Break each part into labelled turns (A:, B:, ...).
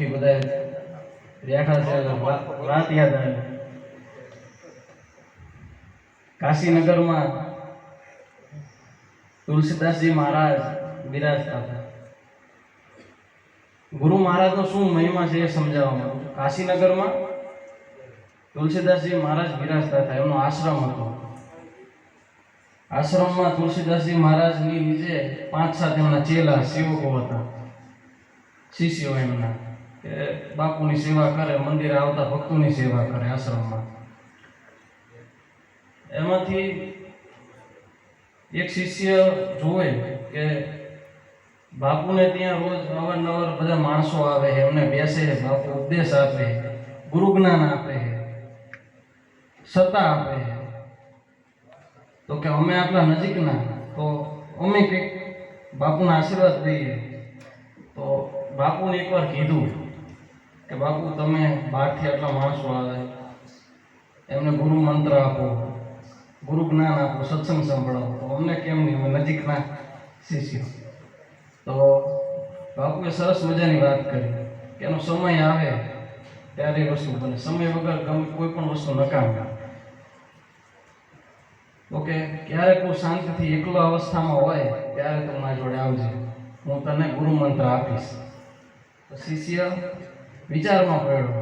A: દુઃખી બધા બેઠા છે વાત યાદ આવે. કાશીનગરમાં તુલસીદાસજી મહારાજ બિરાજતા હતા. ગુરુ મહારાજનો શું મહિમા છે એ સમજાવવા કાશીનગરમાં તુલસીદાસજી મહારાજ બિરાજતા હતા, એમનો આશ્રમ હતો. આશ્રમમાં તુલસીદાસજી મહારાજની નીચે પાંચ સાત એમના ચેલા સેવકો હતા. શિષ્યો એમના. કે બાપુની સેવા કરે, મંદિરે આવતા ભક્તોની સેવા કરે આશ્રમમાં. એમાંથી એક શિષ્ય જોવે કે બાપુને ત્યાં રોજ અવારનવાર બધા માણસો આવે છે, એમને બેસે છે, બાપુ ઉપદેશ આપે છે, ગુરુ જ્ઞાન આપે છે, સત્તા આપે છે. તો કે અમે આટલા નજીકના, તો અમે કંઈક બાપુના આશીર્વાદ દઈએ તો બાપુને એકવાર કીધું. કે બાપુ, તમે બહારથી આટલા માણસો આવે. એમને ગુરુ મંત્ર આપો, ગુરુ જ્ઞાન આપો, સત્સંગ સંભળાવો. તો અમને કેમ નહીં? અમે નજીકના શિષ્યો. તો બાપુએ સરસ મજાની વાત કરી કે એનો સમય આવે ત્યારે વસ્તુ બને. સમય વગર ગમે કોઈ પણ વસ્તુ નકામી. ઓકે ક્યારેક હું શાંતિથી એકલો અવસ્થામાં હોય, ત્યારે તું જોડે આવજે. હું તને ગુરુ મંત્ર આપીશ. તો શિષ્ય વિચારમાં પડ્યો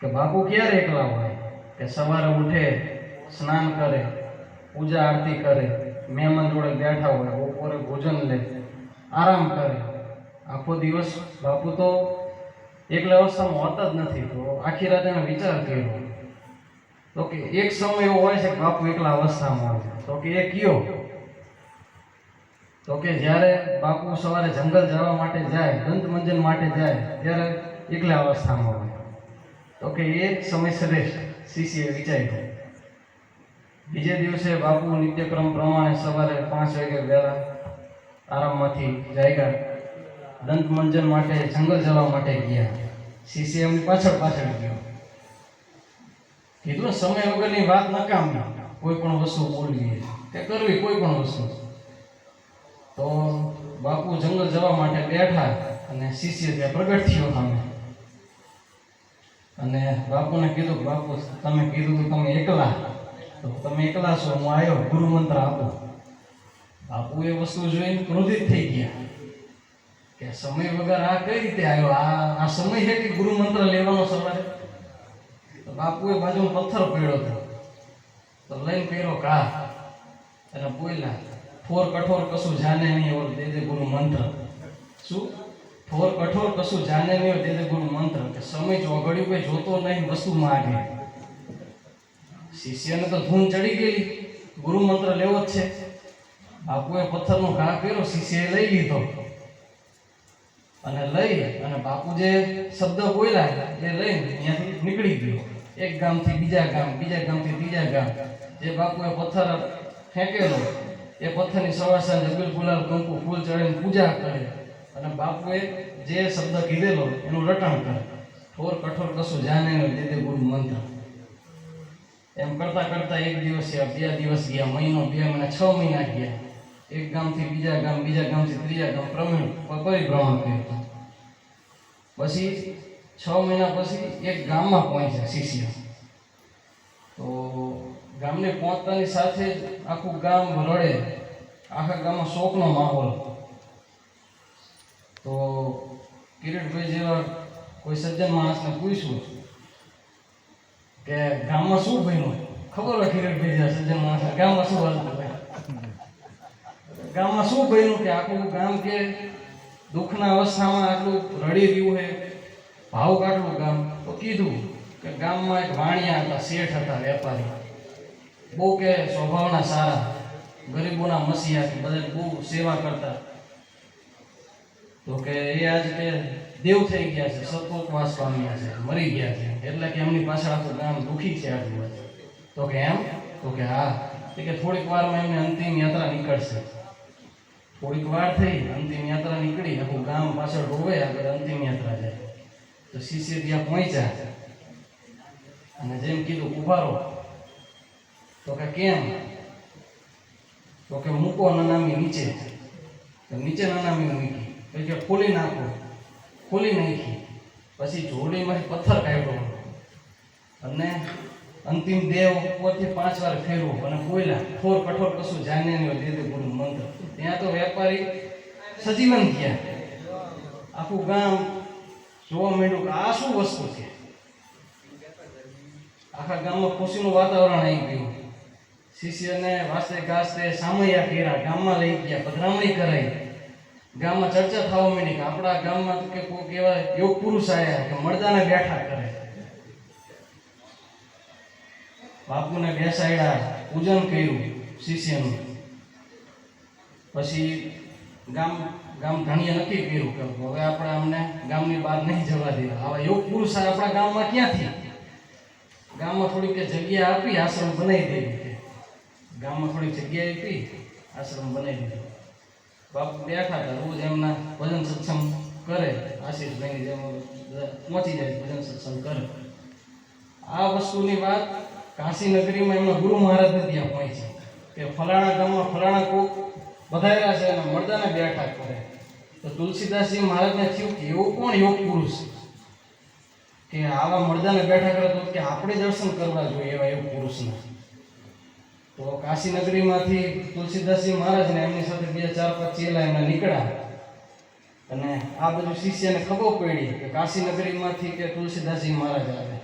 A: કે બાપુ ક્યારે એકલા હોય? કે સવારે ઉઠે, સ્નાન કરે, પૂજા આરતી કરે, મહેમાન જોડે બેઠા હોય, બપોરે ભોજન લે, આરામ કરે. આખો દિવસ બાપુ તો એકલા અવસ્થામાં હોતા જ નથી, તો આખી રાત એનો વિચાર કર્યો. તો કે એક સમય એવો હોય છે કે બાપુ એકલા અવસ્થામાં હોય. તો કે એ કયો? તો કે જ્યારે બાપુ સવારે જંગલ જવા માટે જાય દંત મંજન માટે જાય, ત્યારે એકલા અવસ્થામાં હોય. તો કે એ જ સમય શ્રેષ્ઠ શિષ્યએ વિચાર્યું. બીજે દિવસે બાપુ નિત્યક્રમ પ્રમાણે સવારે પાંચ વાગે વહેલા આરામમાંથી જાગ્યા દંત મંજન માટે, જંગલ જવા માટે ગયા. શિષ્ય એમની પાછળ પાછળ ગયો. કીધું, સમય વગરની વાત નકામી કોઈ પણ વસ્તુ બોલવી કે કરવી કોઈ પણ વસ્તુ. તો બાપુ જંગલ જવા માટે બેઠા અને શિષ્ય ત્યાં પ્રગટ થયો સામે. અને બાપુને કીધું, બાપુ, તમે કીધું કે તમે એકલા. તો તમે એકલા છો, હું આવ્યો ગુરુ મંત્ર આપો. બાપુ એ વસ્તુ જોઈને ક્રોધિત થઈ ગયા કે સમય વગર આ કઈ રીતે આવ્યો આ આ સમય છે કે ગુરુ મંત્ર લેવાનો સવારે? તો બાપુએ બાજુમાં પથ્થર પડ્યો હતો. તો લઈને પહેરો કા અને બોલ્યા ઠોર કઠોર કશું જાને નહીં ઓર દે ગુરુ મંત્ર. શું? ઠોર કઠોર કશું જાને નહીં ઓર દે ગુરુ મંત્ર કે સમય ચોઘડ્યું કોઈ જોતો નહીં, વસ્તુ માગે. શિષ્યને તો ધૂમ ચડી ગયેલી. ગુરુ મંત્ર લેવો જ છે. બાપુએ પથ્થરનો ઘા કર્યો, શિષ્યએ લઈ લીધો. અને લઈ અને બાપુ જે શબ્દ બોલ્યા એ લઈને અહીંયાથી નીકળી ગયો. એક ગામથી બીજા ગામ, બીજા ગામથી ત્રીજા ગામ. જે બાપુએ પથ્થર ફેંકેલો એ પથ્થરની સવાર સાંજે બિલ ગુલાલ કંકુ ફૂલ ચડીને પૂજા કરે અને બાપુએ જે શબ્દ કીધેલો એનું રટણ કરે. ઠોર કઠોર કશું જાણે નહીં દે દે ગુરુ મંત્ર. એમ કરતા કરતા એક દિવસ ગયા બે દિવસ ગયા, મહિનો બે મહિના, છ મહિના ગયા. એક ગામથી બીજા ગામ, બીજા ગામથી ત્રીજા ગામ પ્રમીણ પરિભ્રમણ કર્યું પછી છ મહિના પછી એક ગામમાં પહોંચ્યા શિષ્ય. તો ગામને પહોંચતાની સાથે જ આખું ગામ રડે. આખા ગામમાં શોકનો માહોલ. તો કિરીટભાઈ જેવા કોઈ સજ્જન માણસને પૂછ્યું કે ગામમાં શું બન્યું? ખબર હોય કિરીટભાઈ જેવા સજ્જન માણસ ગામમાં શું હાલતું ગામમાં શું બન્યું કે આખું ગામ કે દુઃખના અવસ્થામાં આટલું રડી રહ્યું છે? ભાવ કાટલું ગામ. તો કીધું કે ગામમાં એક વાણિયા હતા, શેઠ હતા, વેપારી. બહુ કે સ્વભાવના સારા. ગરીબોના મસીહા કે બધા બહુ સેવા કરતા. તો કે એ આજ કે દેવ થઈ ગયા છે સતોકવાસ પામ્યા છે, મરી ગયા છે. એટલે કે એમની પાછળ આખું ગામ દુઃખી છે આટલું તો કે એમ? તો કે હા. એ કે થોડીક વારમાં એમને અંતિમ યાત્રા નીકળશે. થોડીક વાર થઈ, અંતિમ યાત્રા નીકળી, આખું ગામ પાછળ રોવે, આગળ અંતિમ યાત્રા જાય. તો શિષ્ય ત્યાં પહોંચ્યા. અને જેમ કીધું, ઊભા રહો. તો કે કેમ? તો કે મૂકો નનામી નીચે. તો નીચે નનામી મૂકી. તો કે ખોલી નાખો. ખોલી નાખી. પછી જોડીમાંથી પથ્થર કાઢ્યો અને અંતિમ દેવ ઉપરથી પાંચ વાર ફેરવું. અને કોયલા ફોર કઠોર કશું જાણે નહીં હોય દે ગુરુ મંત્ર. ત્યાં તો વેપારી સજીવન થયા. આખું ગામ જોવા માંડ્યું કે આ શું વસ્તુ છે? આખા ગામમાં ખુશીનું વાતાવરણ આવી ગયું. શિષ્યને વાસે ગાસે સામૈયા ફેરા ગામમાં લઈ ગયા, પધરામણી કરાઈ. ગામમાં ચર્ચા થવા માંડી કે આપણા ગામમાં કે કોઈ એવા યોગ પુરુષ આવ્યા કે મળદાને બેઠા કરે. બાપુને બેસાડ્યા, પૂજન કર્યું શિષ્યનું. પછી ગામ ગામ ધણીએ નક્કી કર્યું કે હવે આપણે અમને ગામની બહાર નહીં જવા દેવા. આવા યોગ પુરુષ આપણા ગામમાં ક્યાંથી? ગામમાં થોડીક જગ્યા આપી, આશ્રમ બનાવી કે ગામમાં થોડીક જગ્યા આપી આશ્રમ બનાવી દીધો. બાપ બેઠા હતા, રોજ એમના ભજન સત્સંગ કરે આશીષભાઈની જેમ પહોંચી જાય, ભજન સત્સંગ કરે. આ વસ્તુની વાત કાશી નગરીમાં એમના ગુરુ મહારાજને ત્યાં પહોંચી કે ફલાણા ગામમાં ફલાણા કોક બધાયેલા છે અને મળદાને બેઠા કરે. તો તુલસીદાસજી મહારાજને થયું કે એવો કોણ યોગ પુરુષ? કે આવા મળદાને બેઠા કરે તો કે આપણે દર્શન કરવા જોઈએ એવા યોગ પુરુષને. તો કાશીનગરીમાંથી તુલસીદાસજી મહારાજને એમની સાથે બીજા ચાર, પાંચ ચેલા એમના નીકળ્યા. અને આ બધું શિષ્યને ખબર પડી કે કાશીનગરીમાંથી કે તુલસીદાસજી મહારાજ આવે.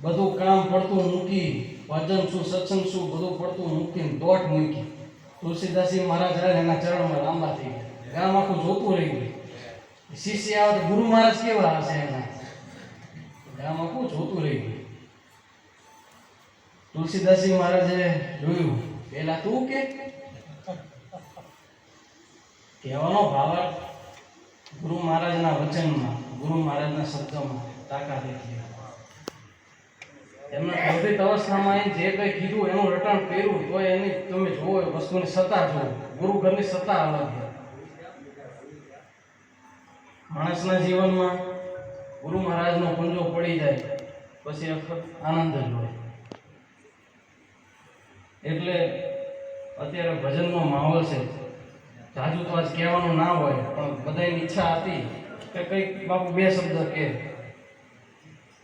A: બધું કામ પડતું મૂકી, ભજન શું, સત્સંગ શું, બધું પડતું મૂકીને દોટ મૂકી. તુલસીદાસજી મહારાજ આવે એના ચરણમાં લાંબા થઈ ગયા. ગામ આખું જોતું રહી ગયું. શિષ્ય આવે ગુરુ મહારાજ કેવા હશે એના? ગામ આખું જોતું રહી ગયું. તુલસીદાસજી મહારાજે જોયું. પેલા તું કે? કહેવાનો ભાવાર્થ ગુરુ મહારાજના વચનમાં, ગુરુ મહારાજના શબ્દમાં તાકાત એટલી એમના ગર્ભિત અવસ્થામાં એ જે કંઈ કીધું, એનું રટણ કર્યું તો એની તમે જોવો વસ્તુની સત્તા જુઓ. ગુરુ ઘરની સત્તા અલગ માણસના જીવનમાં ગુરુ મહારાજનો પંજો પડી જાય, પછી આનંદ જ હોય. એટલે અત્યારે ભજનનો માહોલ છે. જાજુ તો આજ કહેવાનું ના હોય, પણ બધાની ઈચ્છા હતી કે કંઈક બાપુ બે શબ્દ કે.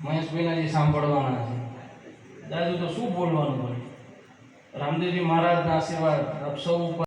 A: મહેશભાઈના જે સાંભળવાના છે. જાજુ તો શું બોલવાનું હોય? રામદેવજી મહારાજના આશીર્વાદ આપ સૌ ઉપર